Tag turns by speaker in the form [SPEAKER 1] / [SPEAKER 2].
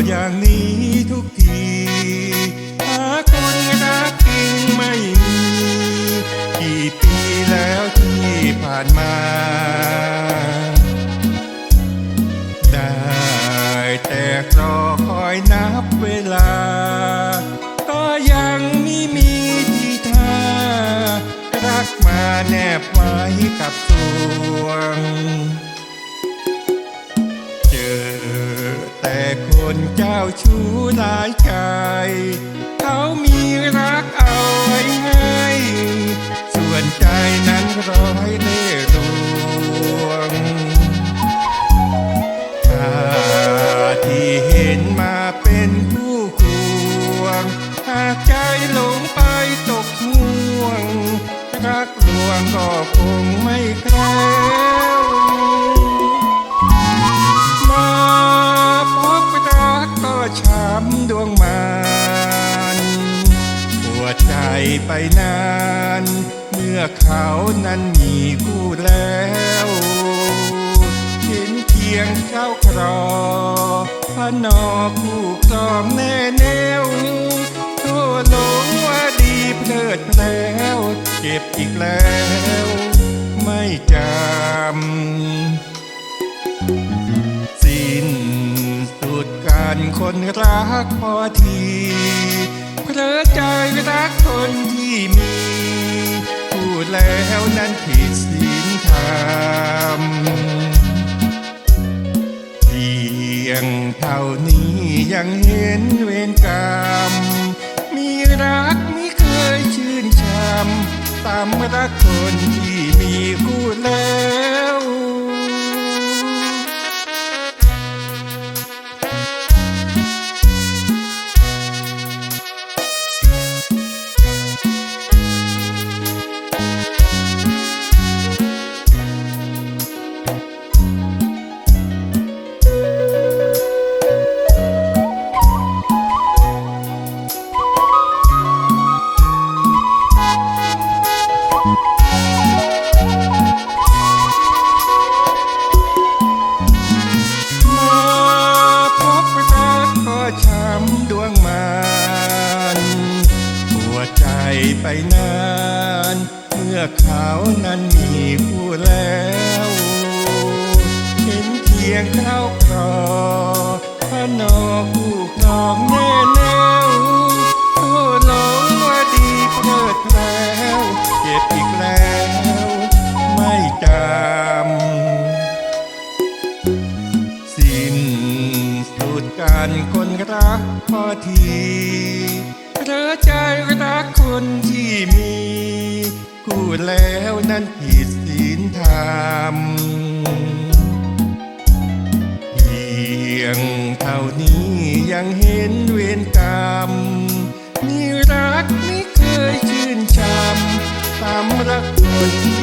[SPEAKER 1] รอย่างนี้ทุกทีหาคนรักจริงไม่มีกี่ปีแล้วที่ผ่านมา ได้แต่รอคอยนับเวลา ก็ยังไม่มีที่ท่ารักมาแนบไว้กับตัวง คนเจ้าชู้หลายใจเขามีรักเอาไว้ให้ส่วนใจนั้นร้อยเล่ห์ลวงถ้าที่เห็นมาเป็นผู้ควงหากใจหลงไปตกห่วง รักลวงก็คงไม่แคล้ ไปนาน เมื่อเขานั้นมีคู่แล้วเห็นเพียงเจ้าครอพระนอคู่ครองแน่แนวโทษหลงว่าดีเพลิดเพล้วเจ็บอีกแล้ว ไม่จำสิ้นสุดการคนรักพอที เพลอใจรักคนที่มี พูดแล้วนั้นผิดศีลธรรมเพียงเท่านี้ยังเห็นเวรกรรม มีรักไม่เคยชื่นชมตามรักคนที่ ไปนาน เมื่อเขานั้นมีผู้แล้ว เห็นเพียงเขาวครอพระนอคู่ครองแน่แน่วโอ้หลงว่าดีเพลิดเพล้วเจ็บอีกแล้ว ไม่จำสิ้นสุดการคนรักพอทีเพลอใจรักค นที่มีพูดแล้วนั้นผิดศีลธรรมเพียงเท่านี้ยังเห็นเวรกรรมนี่รักไม่เคยชื่นชมตามรักคน